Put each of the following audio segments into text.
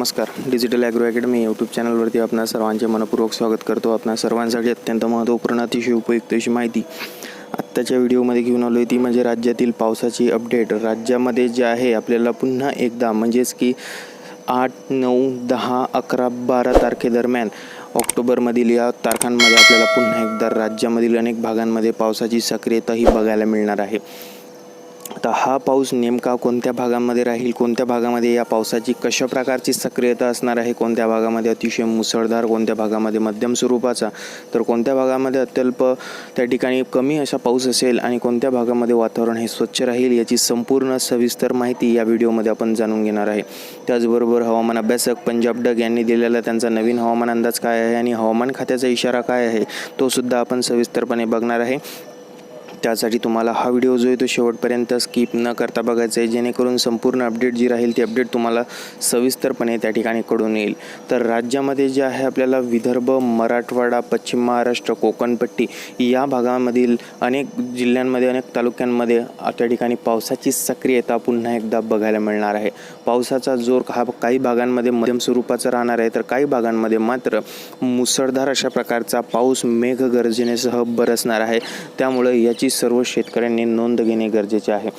नमस्कार. Digital agro academy YouTube चॅनलवरती आपणा सर्वांचे मनपूर्वक स्वागत करतो. आपणा सर्वांसाठी अत्यंत महत्त्वपूर्ण अतिशय उपयुक्त अशी माहिती आत्ताच्या व्हिडिओमध्ये घेऊन आलो आहे ती म्हणजे राज्यातील पावसाची अपडेट राज्यामध्ये जे आहे आपल्याला पुन्हा एकदा म्हणजेच की आठ नऊ दहा अकरा बारा तारखेदरम्यान ऑक्टोबरमधील या तारखांमध्ये आपल्याला पुन्हा एकदा राज्यामधील अनेक भागांमध्ये पावसाची सक्रियताही बघायला मिळणार आहे. आता हा पाऊस नेमका कोणत्या भागामध्ये राहील? कोणत्या भागामध्ये या पावसाची कशा प्रकारची सक्रियता असणार आहे? कोणत्या भागामध्ये अतिशय मुसळधार कोणत्या भागामध्ये मध्यम स्वरूपाचा? तर कोणत्या भागामध्ये अत्यल्प त्या ठिकाणी कमी असा पाऊस असेल आणि कोणत्या भागामध्ये वातावरण हे स्वच्छ राहील याची संपूर्ण सविस्तर माहिती या व्हिडिओमध्ये आपण जाणून घेणार आहे. त्याचबरोबर हवामान अभ्यासक पंजाब डग यांनी दिलेला त्यांचा नवीन हवामान अंदाज काय आहे आणि हवामान खात्याचा इशारा काय आहे तो सुद्धा आपण सविस्तरपणे बघणार आहे. त्यासाठी तुम्हाला हा व्हिडिओ जो आहे तो शेवटपर्यंत स्किप न करता बघायचा आहे. जेणेकरून संपूर्ण अपडेट जी राहील ती अपडेट तुम्हाला सविस्तरपणे त्या ठिकाणी कळून येईल. तर राज्यामध्ये जे आहे आपल्याला विदर्भ मराठवाडा पश्चिम महाराष्ट्र कोकणपट्टी या भागामधील अनेक जिल्ह्यांमध्ये अनेक तालुक्यांमध्ये त्या ठिकाणी पावसाची सक्रियता पुन्हा एकदा बघायला मिळणार आहे. पावसाचा जोर हा काही भागांमध्ये मध्यम स्वरूपाचा राहणार आहे. तर काही भागांमध्ये मात्र मुसळधार अशा प्रकारचा पाऊस मेघगर्जनेसह बरसणार आहे. त्यामुळे याची सर्व शेतकऱ्यांनी नोंद घेणे गरजेचे आहे.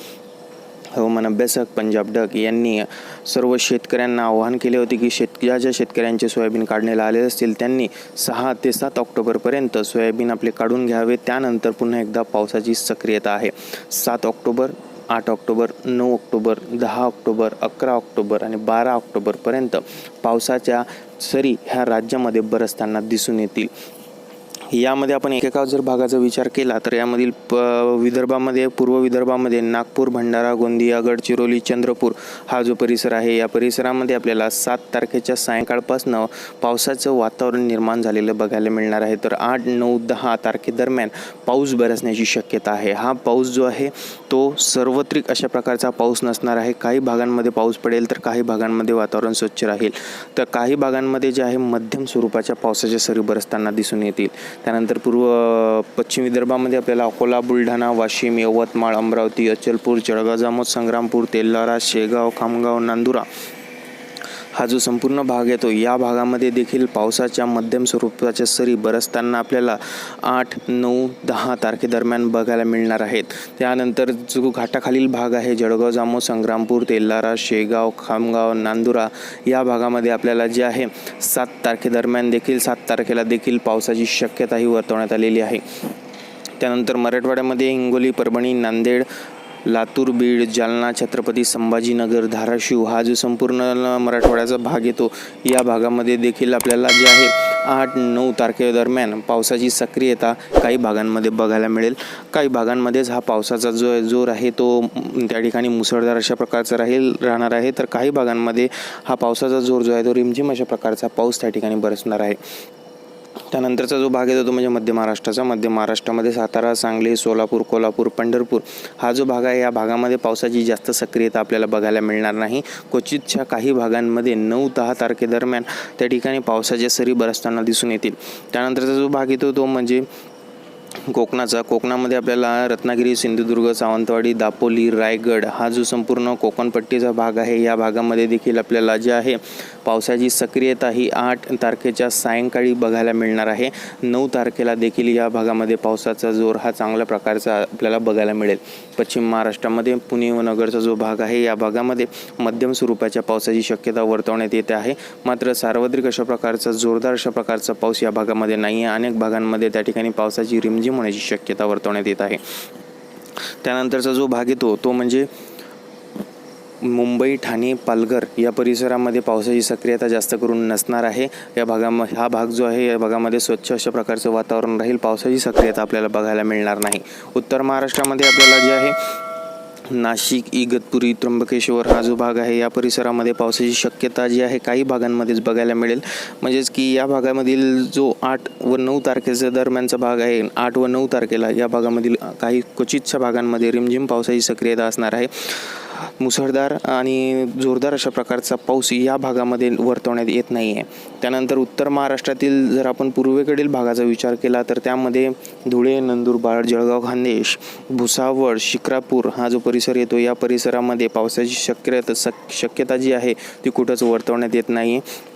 हवामान अभ्यासक पंजाब डक यांनी सर्व शेतकऱ्यांना आवाहन केले होते की शेत ज्या ज्या शेतकऱ्यांचे सोयाबीन काढण्याला आले असतील त्यांनी सहा ते सात ऑक्टोबरपर्यंत सोयाबीन आपले काढून घ्यावे. त्यानंतर पुन्हा एकदा पावसाची सक्रियता आहे. सात ऑक्टोबर आठ ऑक्टोबर नऊ ऑक्टोबर दहा ऑक्टोबर अकरा ऑक्टोबर आणि बारा ऑक्टोबरपर्यंत पावसाच्या सरी ह्या राज्यामध्ये बरसताना दिसून येतील. यामध्ये आपण एकेका जर भागाचा विचार केला तर यामधील प विदर्भामध्ये पूर्व विदर्भामध्ये नागपूर भंडारा गोंदिया गडचिरोली चंद्रपूर हा जो परिसर आहे या परिसरामध्ये आपल्याला सात तारखेच्या सायंकाळपासनं पावसाचं वातावरण निर्माण झालेलं बघायला मिळणार आहे. तर आठ नऊ दहा तारखेदरम्यान पाऊस बरसण्याची शक्यता आहे. हा पाऊस जो आहे तो सार्वत्रिक अशा प्रकारचा पाऊस नसणार आहे. काही भागांमध्ये पाऊस पडेल तर काही भागांमध्ये वातावरण स्वच्छ राहील. तर काही भागांमध्ये जे आहे मध्यम स्वरूपाच्या पावसाच्या सरी बरसताना दिसून येतील. त्यानंतर पूर्व पश्चिम विदर्भामध्ये आपल्याला अकोला बुलढाणा वाशिम यवतमाळ अमरावती अचलपूर जळगाव जामोद संग्रामपूर तेल्हारा शेगाव खामगाव नांदुरा हा जो संपूर्ण भाग येतो या भागामध्ये देखील पावसाच्या मध्यम स्वरूपाच्या सरी बरसताना आपल्याला आठ नऊ दहा तारखेदरम्यान बघायला मिळणार आहेत. त्यानंतर जो घाटाखालील भाग आहे जळगाव जामो संग्रामपूर तेल्लारा शेगाव खामगाव नांदुरा या भागामध्ये आपल्याला जे आहे सात तारखेदरम्यान देखील सात तारखेला देखील पावसाची शक्यताही वर्तवण्यात आलेली आहे. त्यानंतर मराठवाड्यामध्ये हिंगोली परभणी नांदेड लातूर बीड जालना छत्रपती संभाजीनगर धाराशिव हा जो संपूर्ण मराठवाड्याचा भाग येतो या भागामध्ये देखील आपल्याला जे आहे आठ नऊ तारखेदरम्यान पावसाची सक्रियता काही भागांमध्ये बघायला मिळेल. काही भागांमध्येच हा पावसाचा जो जोर आहे तो त्या ठिकाणी मुसळधार अशा प्रकारचा राहील राहणार आहे. तर काही भागांमध्ये हा पावसाचा जोर जो आहे तो रिमझिम अशा प्रकारचा पाऊस त्या ठिकाणी बरसणार आहे. त्यानंतरचा जो भाग येतो तो म्हणजे मध्य महाराष्ट्राचा. मध्य महाराष्ट्रामध्ये सातारा सांगली सोलापूर कोल्हापूर पंढरपूर हा जो भाग आहे या भागामध्ये पावसाची जास्त सक्रियता आपल्याला बघायला मिळणार नाही. क्वचितच्या काही भागांमध्ये नऊ दहा तारखेदरम्यान त्या ठिकाणी पावसाच्या सरी बरसताना दिसून येतील. त्यानंतरचा जो भाग येतो तो म्हणजे कोकणाचा. कोकणामध्ये आपल्याला रत्नागिरी सिंधुदुर्ग सावंतवाडी दापोली रायगड हा जो संपूर्ण कोकणपट्टीचा भाग आहे या भागामध्ये देखील आपल्याला जे आहे पावसाची सक्रियता ही आठ तारखेच्या सायंकाळी बघायला मिळणार आहे. नऊ तारखेला देखील या भागामध्ये पावसाचा जोर हा चांगल्या प्रकारचा आपल्याला बघायला मिळेल. पश्चिम महाराष्ट्रामध्ये पुणे व नगरचा जो भाग आहे या भागामध्ये मध्यम स्वरूपाच्या पावसाची शक्यता वर्तवण्यात येते आहे. मात्र सार्वत्रिक अशा प्रकारचा जोरदार अशा प्रकारचा पाऊस या भागामध्ये नाही आहे अनेक भागांमध्ये त्या ठिकाणी पावसाची रिमझिम होण्याची शक्यता वर्तवण्यात येत आहे. त्यानंतरचा जो भाग येतो तो म्हणजे मुंबई ठाणे पालघर या परिसरामध्ये पावसाची सक्रियता जास्त करून नसणार आहे. या भागामध्ये हा भाग जो आहे या भागामध्ये स्वच्छ अशा प्रकारचं वातावरण राहील. पावसाची सक्रियता आपल्याला बघायला मिळणार नाही. उत्तर महाराष्ट्रामध्ये आपल्याला जे आहे नाशिक इगतपुरी त्र्यंबकेश्वर हा जो भाग आहे या परिसरामध्ये पावसाची शक्यता जी आहे काही भागांमध्येच बघायला मिळेल. म्हणजेच की या भागामधील जो आठ व नऊ तारखेचा दरम्यानचा भाग आहे आठ व नऊ तारखेला या भागामधील काही क्वचितच्या भागांमध्ये रिमझिम पावसाची सक्रियता असणार आहे. मुसळधार आणि जोरदार अशा प्रकारचा पाऊस या भागामध्ये वर्तवण्यात येत नाही आहे त्यानंतर उत्तर महाराष्ट्रातील जर आपण पूर्वेकडील भागाचा विचार केला तर त्यामध्ये धुळे नंदुरबार जळगाव खान्देश भुसावळ शिक्रापूर हा जो परिसर येतो या परिसरामध्ये पावसाची शक्यता शक शक्यता जी आहे ती कुठंच वर्तवण्यात येत नाही आहे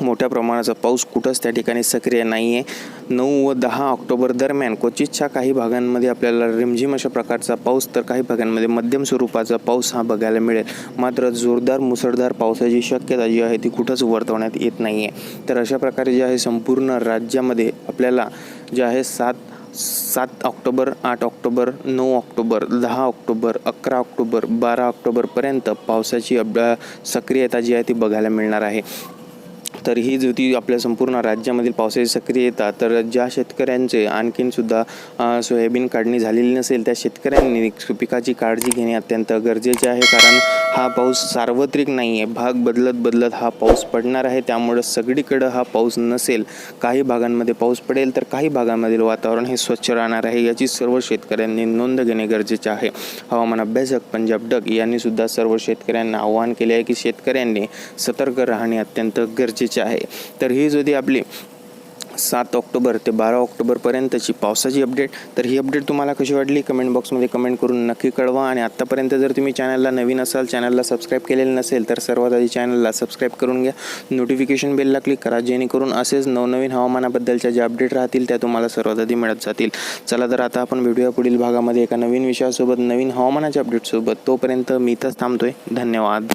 मोठ्या प्रमाणाचा पाऊस कुठंच त्या ठिकाणी सक्रिय नाही आहे नऊ व दहा ऑक्टोबर दरम्यान क्वचितच्या काही भागांमध्ये आपल्याला रिमझिम अशा प्रकारचा पाऊस तर काही भागांमध्ये मध्यम स्वरूपाचा पाऊस हा बघायला मिळेल. मात्र जोरदार मुसळधार पावसाची शक्यता जी आहे ती कुठंच वर्तवण्यात येत नाही आहे तर अशा प्रकारे जे आहे संपूर्ण राज्यामध्ये आपल्याला जे आहे सात सात ऑक्टोबर आठ ऑक्टोबर नऊ ऑक्टोबर दहा ऑक्टोबर अकरा ऑक्टोबर बारा ऑक्टोबरपर्यंत पावसाची अब सक्रियता जी आहे ती बघायला मिळणार आहे. तर ही जी आपल्या संपूर्ण राज्यामधील पावसाची सक्रियता तर ज्या शेतकऱ्यांचे आणखीन सुद्धा सोयाबीन काढणी झालेली नसेल त्या शेतकऱ्यांनी पिकाची काळजी घेणे अत्यंत गरजेचे आहे. कारण हा पाऊस सार्वत्रिक नाही आहे भाग बदलत बदलत हा पाऊस पडणार आहे. त्यामुळं सगळीकडं हा पाऊस नसेल काही भागांमध्ये पाऊस पडेल तर काही भागांमधील वातावरण हे स्वच्छ राहणार आहे. याची सर्व शेतकऱ्यांनी नोंद घेणे गरजेचे आहे. हवामान अभ्यासक पंजाब डग यांनी सुद्धा सर्व शेतकऱ्यांना आवाहन केले आहे की शेतकऱ्यांनी सतर्क राहणे अत्यंत गरजेचे आहे. तर ही जो आपली सात ऑक्टोबर ते बारा ऑक्टोबरपर्यंतची पावसाची अपडेट तर ही अपडेट तुम्हाला कशी वाटली? कमेंट बॉक्समध्ये कमेंट करून नक्की कळवा. आणि आत्तापर्यंत जर तुम्ही चॅनलला नवीन असाल चॅनलला सबस्क्राईब केलेलं नसेल तर सर्वात आधी चॅनलला सबस्क्राईब करून घ्या. नोटिफिकेशन बेलला क्लिक करा जेणेकरून असेच नवनवीन हवामानाबद्दलच्या ज्या अपडेट राहतील त्या तुम्हाला सर्वात आधी मिळत जातील. चला तर आता आपण व्हिडिओ पुढील भागामध्ये एका नवीन विषयासोबत नवीन हवामानाच्या अपडेटसोबत तोपर्यंत मी इथंच थांबतोय. धन्यवाद.